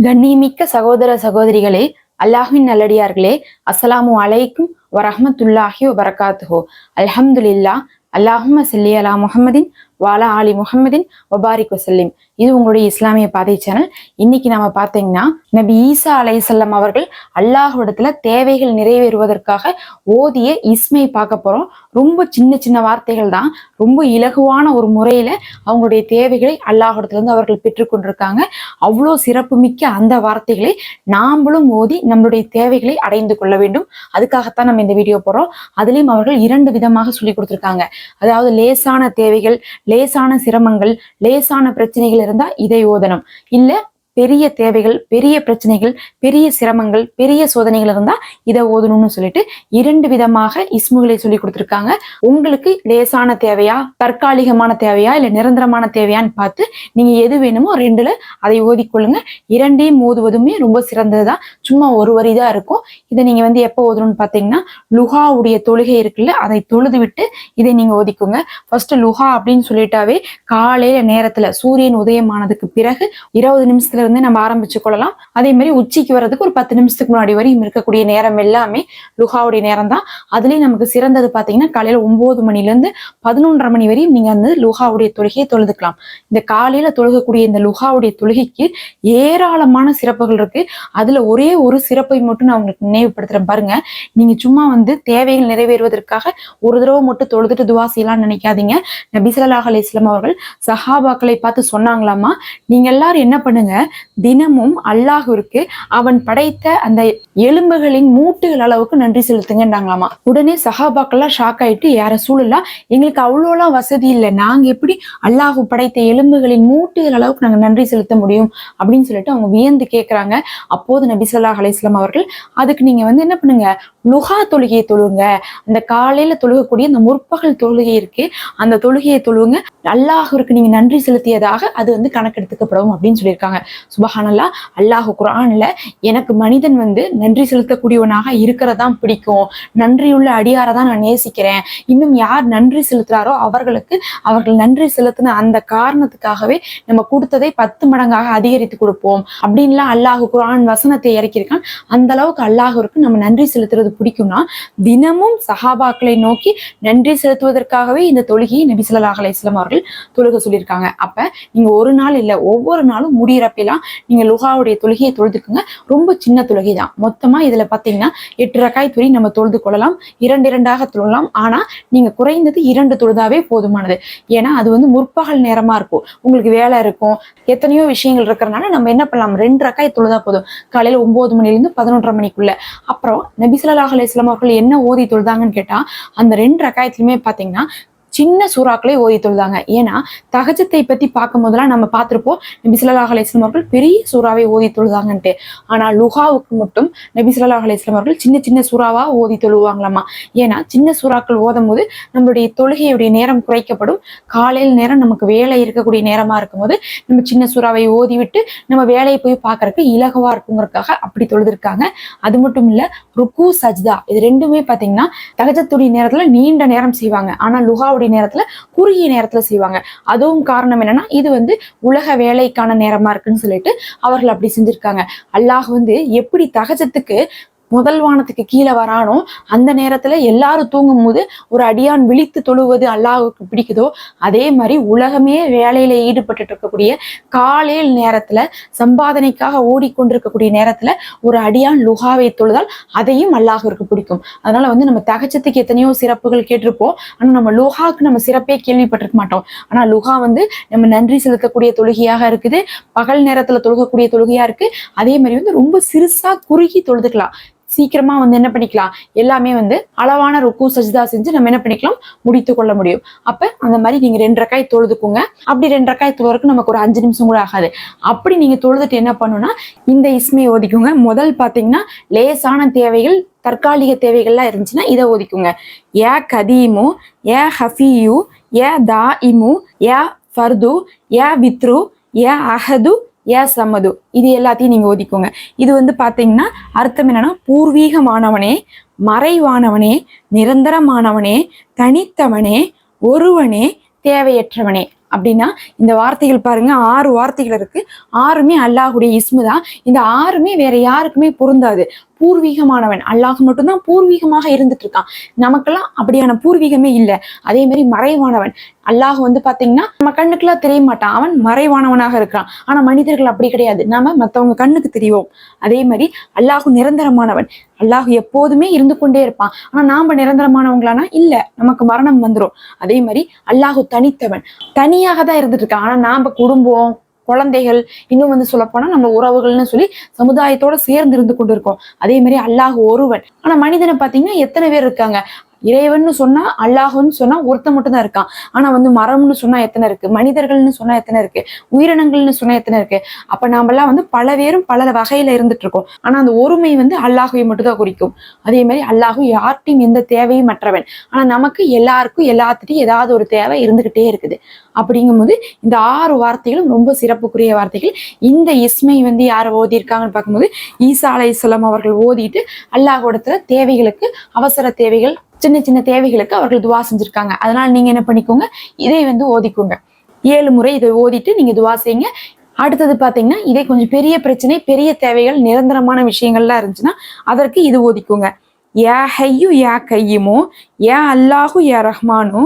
கண்ணியமிக்க சகோதர சகோதரிகளே அல்லாஹின் நல்லடியார்களே அஸ்ஸலாமு அலைக்கும் வரஹமத்துல்லாஹி வரகாத்துஹோ அல்ஹம்துலில்லா அல்லாஹும் சல்லி அலா முஹம்மதின் வாலா ஆலி முகமதின் வபாரிக் வசல்லிம். இது உங்களுடைய இஸ்லாமிய பாதை சேனல் இன்னைக்கு நாம பார்த்தீங்கன்னா நபி ஈசா அலைசல்லம் அவர்கள் அல்லாஹ்விடத்துல தேவைகள் நிறைவேறுவதற்காக ஓதிய இஸ்மை பார்க்க போறோம். ரொம்ப சின்ன சின்ன வார்த்தைகள் தான். ரொம்ப இலகுவான ஒரு முறையில அவங்களுடைய தேவைகளை அல்லாஹ்விடத்துல இருந்து அவர்கள் பெற்றுக்கொண்டிருக்காங்க அவ்வளோ சிறப்பு மிக்க அந்த வார்த்தைகளை நாமளும் ஓதி நம்மளுடைய தேவைகளை அடைந்து கொள்ள வேண்டும். அதுக்காகத்தான் நம்ம இந்த வீடியோ போடுறோம். அதுலேயும் அவர்கள் இரண்டு விதமாக சொல்லி கொடுத்துருக்காங்க. அதாவது லேசான தேவைகள் லேசான சிரமங்கள் லேசான பிரச்சனைகள் இருந்தா இதை ஓதணும் இல்ல பெரிய தேவைகள் பெரிய பிரச்சனைகள் பெரிய சிரமங்கள் பெரிய சோதனைகள் இருந்தா இதை ஓதணும்னு சொல்லிட்டு இரண்டு விதமாக இஸ்முகளை சொல்லி கொடுத்துருக்காங்க. உங்களுக்கு லேசான தேவையா தற்காலிகமான தேவையா இல்ல நிரந்தரமான தேவையான்னு பார்த்து நீங்க எது வேணுமோ ரெண்டுல அதை ஓதிக்கொள்ளுங்க இரண்டையும் ஓதுவதுமே ரொம்ப சிறந்ததுதான். சும்மா ஒரு வரி தான் இருக்கும். இதை நீங்க வந்து எப்போ ஓதணும்னு பார்த்தீங்கன்னா லுஹாவுடைய தொழுகை இருக்குல்ல அதை தொழுது விட்டு இதை நீங்க ஓதிக்கோங்க. ஃபர்ஸ்ட் லுஹா அப்படின்னு சொல்லிட்டாவே காலையில நேரத்துல சூரியன் உதயமானதுக்கு பிறகு இருபது நிமிஷத்துல இருந்து நம்ம ஆரம்பிச்சு கொள்ளலாம். அதே மாதிரி உச்சிக்கு வர்றதுக்கு ஒரு பத்து நிமிஷத்துக்கு முன்னாடி வரையும் இருக்கக்கூடிய நேரம் எல்லாமே லுஹாவுடைய நேரம் தான் அதுலயும் நமக்கு சிறந்தது பாத்தீங்கன்னா காலையில ஒன்பது மணில இருந்து பதினொன்றரை மணி வரையும் நீங்க வந்து லுஹாவுடைய தொழுகையை தொழுதுக்கலாம். இந்த காலையில தொழுகக்கூடிய இந்த லுஹாவுடைய தொழுகைக்கு ஏராளமான சிறப்புகள் இருக்கு. அதுல ஒரே ஒரு சிறப்பை மட்டும் நான் உங்களுக்கு நினைவுபடுத்துறேன். பாருங்க நீங்க சும்மா வந்து தேவைகள் நிறைவேறுவதற்காக ஒரு தடவை மட்டும் தொழுதுட்டு துவா செய்யலாம்னு நினைக்காதீங்க. நபி அலி இஸ்லாம் அவர்கள் சஹாபாக்களை பார்த்து சொன்னாங்களாமா நீங்க எல்லாரும் என்ன பண்ணுங்க தினமும் அல்லாஹ்விற்கு அவன் படைத்த அந்த எலும்புகளின் மூட்டுகள் அளவுக்கு நன்றி செலுத்துங்கன்றாங்களாமா. உடனே சஹாபாக்கெல்லாம் ஷாக் ஆயிட்டு யார சூழலாம் எங்களுக்கு அவ்வளோலாம் வசதி இல்லை. நாங்க எப்படி அல்லாஹு படைத்த எலும்புகளின் மூட்டுகள் அளவுக்கு நாங்க நன்றி செலுத்த முடியும்? அப்படின்னு சொல்லிட்டு அவங்க வியந்து கேட்கறாங்க அப்போது நபி சொல்லாஹ் அலைஹி அவர்கள் அதுக்கு நீங்க வந்து என்ன பண்ணுங்க? லுஹா தொழுகையை தொழுங்க. அந்த காலையில தொழுகக்கூடிய அந்த முற்பகல் தொழுகை இருக்கு. அந்த தொழுகையை தொழுவுங்க அல்லாஹ்விற்கு நீங்க நன்றி செலுத்தியதாக அது வந்து கணக்கெடுத்துக்கப்படும் அப்படின்னு சொல்லியிருக்காங்க. சுபஹானல்லா அல்லாஹ் குரான்ல எனக்கு மனிதன் வந்து நன்றி செலுத்தக்கூடியவனாக இருக்கிறதான் பிடிக்கும். நன்றியுள்ள அடியாரை தான் நான் நேசிக்கிறேன். இன்னும் யார் நன்றி செலுத்துறாரோ அவர்களுக்கு அவர்கள் நன்றி செலுத்தின அந்த காரணத்துக்காகவே நம்ம கொடுத்ததை பத்து மடங்காக அதிகரித்து கொடுப்போம். அப்படின்லாம் அல்லாஹ் குரான் வசனத்தை இறக்கியிருக்கான். அந்த அளவுக்கு அல்லாஹருக்கு நம்ம நன்றி செலுத்துறது பிடிக்கும்னா தினமும் சஹாபாக்களை நோக்கி நன்றி செலுத்துவதற்காகவே இந்த தொழுகையை நபி ஸல்லல்லாஹு அலைஹி அவர்கள் தொழுக சொல்லியிருக்காங்க. அப்ப நீங்க ஒரு நாள் இல்ல ஒவ்வொரு நாளும் முடியிறப்பெல்லாம் நீங்க லுகாவுடைய தொழுகையை தொழுதுக்குங்க. ரொம்ப சின்ன தொழுகை தான் மொத்தமா இதுல பாத்தீங்கன்னா எட்டு ரக்காய் துணி நம்ம தொழுது கொள்ளலாம். இரண்டு இரண்டாக தொழலாம். ஆனா நீங்க குறைந்தது இரண்டு தொழுதாவே போதுமானது. ஏன்னா அது வந்து முற்பகல் நேரமா இருக்கும். உங்களுக்கு வேலை இருக்கும். எத்தனையோ விஷயங்கள் இருக்கிறனால நம்ம என்ன பண்ணலாம்? ரெண்டு ரக்காய் தொழுதா போதும். காலையில ஒன்பது மணில இருந்து பதினொன்றரை மணிக்குள்ள. அப்புறம் நபி ஸல்லல்லாஹு அவர்கள் என்ன ஓதி தொழுதாங்கன்னு கேட்டா அந்த ரெண்டு ரக்காயத்துலயுமே பாத்தீங்கன்னா சின்ன சூறாக்களை ஓதி தொழுதாங்க. ஏன்னா தகஜத்தை பத்தி பார்க்கும் போதெல்லாம் நம்ம பார்த்திருப்போம் நபிசுல்லாஹ் அலிஸ்லாம் அவர்கள் பெரிய சூறாவை ஓதி தொழுதாங்கன்ட்டு. ஆனா லுஹாவுக்கு மட்டும் நபிசுல்லாஹ் அலிஸ்லாம் அவர்கள் சின்ன சின்ன சூறாவா ஓதி தொழுவாங்களாமா? ஏன்னா சின்ன சூறாக்கள் ஓதும் போது நம்மளுடைய தொழுகையுடைய நேரம் குறைக்கப்படும். காலையில் நேரம் நமக்கு வேலை இருக்கக்கூடிய நேரமா இருக்கும்போது நம்ம சின்ன சூறாவை ஓதி விட்டு நம்ம வேலையை போய் பார்க்கறதுக்கு இலகவா இருக்குங்கிறதுக்காக அப்படி தொழுதிருக்காங்க. அது மட்டும் இல்ல ருக்கு சஜ்தா இது ரெண்டுமே பாத்தீங்கன்னா தகஜத்துடைய நேரத்துல நீண்ட நேரம் செய்வாங்க. ஆனா லுஹாவுடைய நேரத்துல குறுகிய நேரத்துல செய்வாங்க. அதுவும் காரணம் என்னன்னா இது வந்து உலக வேலைக்கான நேரமா இருக்குன்னு சொல்லிட்டு அவர்கள் அப்படி செஞ்சிருக்காங்க. அல்லாஹ் வந்து எப்படி தகஜத்துக்கு முதல் வானத்துக்கு கீழே வரானோ அந்த நேரத்துல எல்லாரும் தூங்கும் போது ஒரு அடியான் விழித்து தொழுவது அல்லாஹுக்கு பிடிக்குதோ அதே மாதிரி உலகமே வேலையில ஈடுபட்டு இருக்கக்கூடிய காலையில் நேரத்துல சம்பாதனைக்காக ஓடிக்கொண்டிருக்கக்கூடிய நேரத்துல ஒரு அடியான் லுகாவை தொழுதால் அதையும் அல்லாஹிற்கு பிடிக்கும். அதனால வந்து நம்ம தகச்சத்துக்கு எத்தனையோ சிறப்புகள் கேட்டிருப்போம். ஆனா நம்ம லுஹாக்கு நம்ம சிறப்பே கேள்விப்பட்டிருக்க மாட்டோம். ஆனா லுஹா வந்து நம்ம நன்றி செலுத்தக்கூடிய தொழுகையாக இருக்குது. பகல் நேரத்துல தொழுகக்கூடிய தொழுகையா இருக்கு. அதே மாதிரி வந்து ரொம்ப சிறுசா குறுகி தொழுதுக்கலாம். சீக்கிரமா வந்து என்ன பண்ணிக்கலாம்? எல்லாமே வந்து அளவான ருக்கு சஜிதா செஞ்சு நம்ம என்ன பண்ணிக்கலாம்? முடித்து கொள்ள முடியும். அப்ப அந்த மாதிரி நீங்க ரெண்டு ரக்காய் தொழுதுக்குங்க. அப்படி ரெண்டு ரக்காய் தொழுறதுக்கு நமக்கு ஒரு அஞ்சு நிமிஷம் கூட ஆகாது. அப்படி நீங்க தொழுதுட்டு என்ன பண்ணுன்னா இந்த இஸ்மையை ஒதுக்குங்க. முதல் பாத்தீங்கன்னா லேசான தேவைகள் தற்காலிக தேவைகள்லாம் இருந்துச்சுன்னா இதை ஒதுக்குங்க. ஏ கதீமு ஏ ஹஃபியு ஏ தா இமு ஏ ஃபர்து ஏ வித்ரு ஏ அஹது ஏ சம்மது இது எல்லாத்தையும் நீங்க ஒதுக்குங்க. இது வந்து பாத்தீங்கன்னா அர்த்தம் என்னன்னா பூர்வீகமானவனே மறைவானவனே நிரந்தரமானவனே தனித்தவனே ஒருவனே தேவையற்றவனே. அப்படின்னா இந்த வார்த்தைகள் பாருங்க ஆறு வார்த்தைகள் இருக்கு. ஆறுமே அல்லாஹுடைய இஸ்மு தான். இந்த ஆறுமே வேற யாருக்குமே பொருந்தாது. பூர்வீகமானவன். அல்லாஹ் மட்டும்தான் பூர்வீகமாக இருந்துட்டு இருக்கான் நமக்கெல்லாம் அப்படியான பூர்வீகமே இல்லை. அதே மாதிரி மறைவானவன். அல்லாஹ் வந்து பாத்தீங்கன்னா நம்ம கண்ணுக்கெல்லாம் தெரிய மாட்டான். அவன் மறைவானவனாக இருக்கிறான். ஆனா மனிதர்கள் அப்படி கிடையாது. நாம மத்தவங்க கண்ணுக்கு தெரிவோம். அதே மாதிரி அல்லாஹ் நிரந்தரமானவன். அல்லாஹ் எப்போதுமே இருந்து கொண்டே இருப்பான். ஆனா நாம நிரந்தரமானவங்களானா இல்ல. நமக்கு மரணம் வந்துடும் அதே மாதிரி அல்லாஹு தனித்தவன். தனியாக தான் இருந்துட்டு இருக்கான் ஆனா நாம குடும்பம் குழந்தைகள் இன்னும் வந்து சொல்ல போனா நம்ம உறவுகள்னு சொல்லி சமுதாயத்தோட சேர்ந்து இருந்து கொண்டு இருக்கோம் அதே மாதிரி அல்லாஹ் ஒருவன். ஆனா மனிதனை பாத்தீங்கன்னா எத்தனை பேர் இருக்காங்க? இறைவன்னு சொன்னா அல்லாஹுன்னு சொன்னா ஒருத்தன் மட்டும் தான் இருக்கான். ஆனா வந்து மரம்னு சொன்னா எத்தனை இருக்கு? மனிதர்கள்னு சொன்னா எத்தனை இருக்கு? உயிரினங்கள்னு சொன்னா எத்தனை இருக்கு? அப்ப நாமெல்லாம் வந்து பல பேரும் பல வகையில இருந்துட்டு இருக்கோம். ஆனா அந்த ஒருமை வந்து அல்லாஹுவை மட்டும் தான் குறிக்கும். அதே மாதிரி அல்லாஹு யார்ட்டையும் எந்த தேவையும் மற்றவன். ஆனா நமக்கு எல்லாருக்கும் எல்லாத்துட்டையும் ஏதாவது ஒரு தேவை இருந்துகிட்டே இருக்குது. அப்படிங்கும்போது இந்த ஆறு வார்த்தைகளும் ரொம்ப சிறப்புக்குரிய வார்த்தைகள். இந்த இஸ்மை வந்து யார் ஓதியிருக்காங்கன்னு பார்க்கும்போது ஈசா அலைஹிஸ்ஸலாம் அவர்கள் ஓதிட்டு அல்லாஹ்விடத்துல தேவைகளுக்கு அவசர தேவைகள் சின்ன சின்ன தேவைகளுக்கு அவர்கள் துவா செஞ்சிருக்காங்க. அதனால நீங்க என்ன பண்ணிக்கோங்க இதை வந்து ஓதிக்கோங்க. ஏழு முறை இதை ஓதிட்டு நீங்க துவா செய்யுங்க. அடுத்தது பாத்தீங்கன்னா இதே கொஞ்சம் பெரிய பிரச்சனை பெரிய தேவைகள் நிரந்தரமான விஷயங்கள்லாம் இருந்துச்சுன்னா அதற்கு இது ஓதிக்கோங்க. யா ஹையு யா கையுமோ யா அல்லாஹு ஏ ரஹ்மானு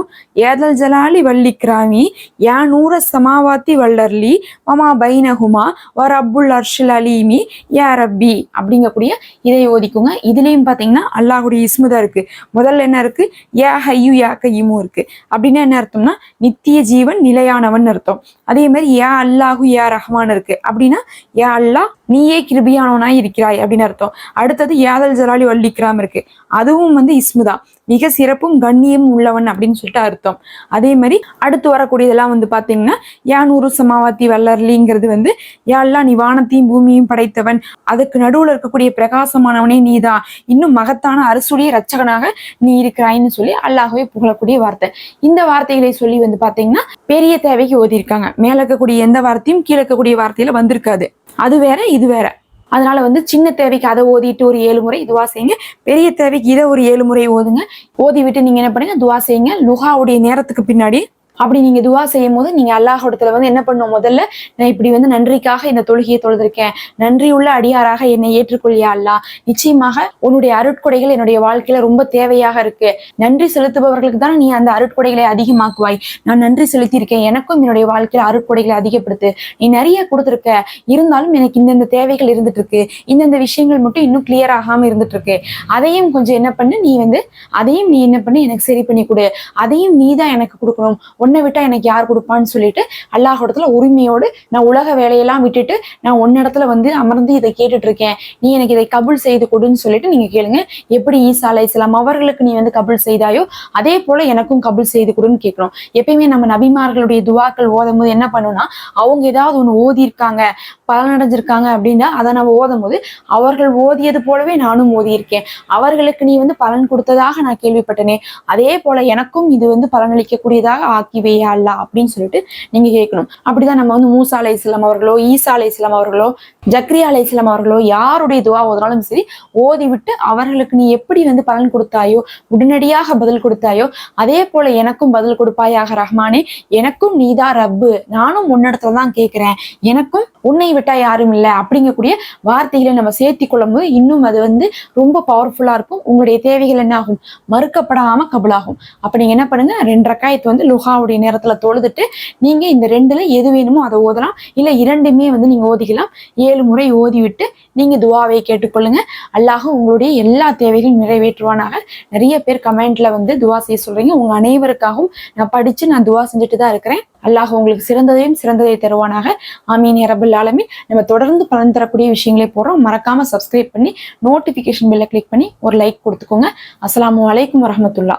ஏதல் ஜலாலி வல்லிக்ராமி யா நூற சமாவாத்தி வல்லர்லி மமா பைனஹுமா வ ரப்புல் அர்ஷில் அலீமி யா ரப்பி அப்படிங்கக்கூடிய இதை ஓதிக்குங்க. இதுலேயும் பார்த்தீங்கன்னா அல்லாஹுடைய இஸ்முதா இருக்கு. முதல்ல என்ன இருக்கு? யா ஹையு யா கையுமும் இருக்கு. அப்படின்னா என்ன அர்த்தம்னா நித்திய ஜீவன் நிலையானவன் அர்த்தம். அதே மாதிரி யா அல்லாஹு யா ரஹ்மான் இருக்கு. அப்படின்னா யா அல்லாஹ் நீயே கிருபியானவனாய் இருக்கிறாய் அப்படின்னு அர்த்தம். அடுத்தது யாதல் ஜலாலி வல்லிக்ராம் இருக்கு. அதுவும் வந்து இஸ்முதா மிக சிறப்பும் கண்ணியம் உள்ளவன் அப்படின்னு சொல்லிட்டு அர்த்தம். அதே மாதிரி அடுத்து வரக்கூடியதெல்லாம் வந்து பார்த்தீங்கன்னா யானூறு சமாவாத்தி வல்லர்லிங்கிறது வந்து யாழ்லாம் நீ வானத்தையும் பூமியையும் படைத்தவன். அதுக்கு நடுவுல இருக்கக்கூடிய பிரகாசமானவனே நீதான் இன்னும் மகத்தான அரசுடைய ரச்சகனாக நீ இருக்கிறாய்ன்னு சொல்லி அல்லாகவே புகழக்கூடிய வார்த்தை. இந்த வார்த்தைகளை சொல்லி வந்து பாத்தீங்கன்னா பெரிய தேவைக்கு ஓதியிருக்காங்க. மேல இருக்கக்கூடிய எந்த வார்த்தையும் கீழே இருக்கக்கூடிய வார்த்தையில வந்திருக்காது. அது வேற இது வேற. அதனால வந்து சின்ன தேவைக்கு அதை ஓதிட்டு ஒரு ஏழு முறை துவா செய்யுங்க. பெரிய தேவைக்கு இதை ஒரு ஏழு முறை ஓதுங்க. ஓதி விட்டு நீங்க என்ன பண்ணுங்க துவா செய்யுங்க. லுஹாவுடைய நேரத்துக்கு பின்னாடி அப்படி நீங்க துவா செய்யும் போது நீங்க அல்லாஹோடத்துல வந்து என்ன பண்ணும்? முதல்ல நான் இப்படி வந்து நன்றிக்காக இந்த தொழுகையை தொழுதிருக்கேன். நன்றி உள்ள அடியாராக என்னை ஏற்றுக்கொள்ளியா அல்லா நிச்சயமாக உன்னுடைய அருட்கொடைகள் என்னுடைய வாழ்க்கையில ரொம்ப தேவையாக இருக்கு. நன்றி செலுத்துபவர்களுக்கு தான் நீ அந்த அருட்கொடைகளை அதிகமாக்குவாய். நான் நன்றி செலுத்தியிருக்கேன். எனக்கும் என்னுடைய வாழ்க்கையில அருட்கொடைகளை அதிகப்படுத்து. நீ நிறைய கொடுத்துருக்க. இருந்தாலும் எனக்கு இந்தந்த தேவைகள் இருந்துட்டு இருக்கு இந்தந்த விஷயங்கள் மட்டும் இன்னும் கிளியர் ஆகாம இருந்துட்டு இருக்கு அதையும் கொஞ்சம் என்ன பண்ணு? நீ வந்து அதையும் நீ என்ன பண்ணு? எனக்கு சரி பண்ணி கொடு. அதையும் நீ தான் எனக்கு கொடுக்கணும். உன்னை விட்டா எனக்கு யார் கொடுப்பான்னு சொல்லிட்டு அல்லாஹிடத்துல உரிமையோடு நான் உலக வேலையெல்லாம் விட்டுட்டு நான் உன்னிடத்துல வந்து அமர்ந்து இதை கேட்டுட்டு இருக்கேன் நீ எனக்கு இதை கபுல் செய்து கொடுன்னு சொல்லிட்டு நீங்க கேளுங்க. எப்படி ஈசா அலை இஸ்லாம் அவர்களுக்கு நீ வந்து கபுல் செய்தாயோ அதே போல எனக்கும் கபுல் செய்து கொடுன்னு கேட்கணும் எப்பயுமே நம்ம நபிமார்களுடைய துவாக்கள் ஓதும் போது என்ன பண்ணுன்னா அவங்க ஏதாவது ஒன்று ஓதியிருக்காங்க பலனடைஞ்சிருக்காங்க அப்படின்னா அதை நம்ம ஓதும் போது அவர்கள் ஓதியது போலவே நானும் ஓதியிருக்கேன். அவர்களுக்கு நீ வந்து பலன் கொடுத்ததாக நான் கேள்விப்பட்டனே அதே போல எனக்கும் இது வந்து பலனளிக்கக்கூடியதாக ஆக்கி வையா அல்லா அப்படின்னு சொல்லிட்டு நீங்க கேட்கணும். அப்படிதான் நம்ம வந்து மூசா அலை இஸ்லாம் அவர்களோ ஈசா அலை இஸ்லாம் அவர்களோ ஜக்ரியா அலை இஸ்லாம் அவர்களோ யாருடைய துவா ஓதுனாலும் சரி ஓதி விட்டு அவர்களுக்கு நீ எப்படி வந்து பலன் கொடுத்தாயோ உடனடியாக பதில் கொடுத்தாயோ அதே போல எனக்கும் பதில் கொடுப்பாயாக ரஹ்மானே எனக்கும் நீதான் ரப்பு நானும் உன்னிடத்துல தான் கேட்கிறேன் எனக்கும் உன்னை விட்டா யாரும் இல்லை அப்படிங்கக்கூடிய வார்த்தைகளை நம்ம சேர்த்தி கொள்ளும் போது இன்னும் அது வந்து ரொம்ப பவர்ஃபுல்லா இருக்கும். உங்களுடைய தேவைகள் என்ன ஆகும் மறுக்கப்படாம கபலாகும். அப்ப நீங்க என்ன பண்ணுங்க? ரெண்டு ரக்காயத்து வந்து லுஹாவுடைய நேரத்துல தொழுதுட்டு நீங்க இந்த ரெண்டுல எது வேணுமோ அதை ஓதலாம். இல்ல இரண்டுமே வந்து நீங்க ஓதிக்கலாம். ஏழு முறை ஓதி விட்டு நீங்க துவாவை கேட்டுக்கொள்ளுங்க. அல்லாஹ் உங்களுடைய எல்லா தேவைகளும் நிறைவேற்றுவானாக. நிறைய பேர் கமெண்ட்ல வந்து துவா செய்ய சொல்றீங்க. உங்க அனைவருக்காகவும் நான் படிச்சு நான் துவா செஞ்சுட்டு தான் இருக்கிறேன். அல்லாஹ் உங்களுக்கு சிறந்ததையும் சிறந்ததை தருவானாக. ஆமீன் ரபுல் ஆலமீன். நம்ம தொடர்ந்து பலன் தரக்கூடிய விஷயங்களை போடுறோம். மறக்காம சப்ஸ்கிரைப் பண்ணி நோட்டிபிகேஷன் பெல்லை கிளிக் பண்ணி ஒரு லைக் கொடுத்துக்கோங்க. அஸ்லாம் அலைக்கும் வரமத்துல்லா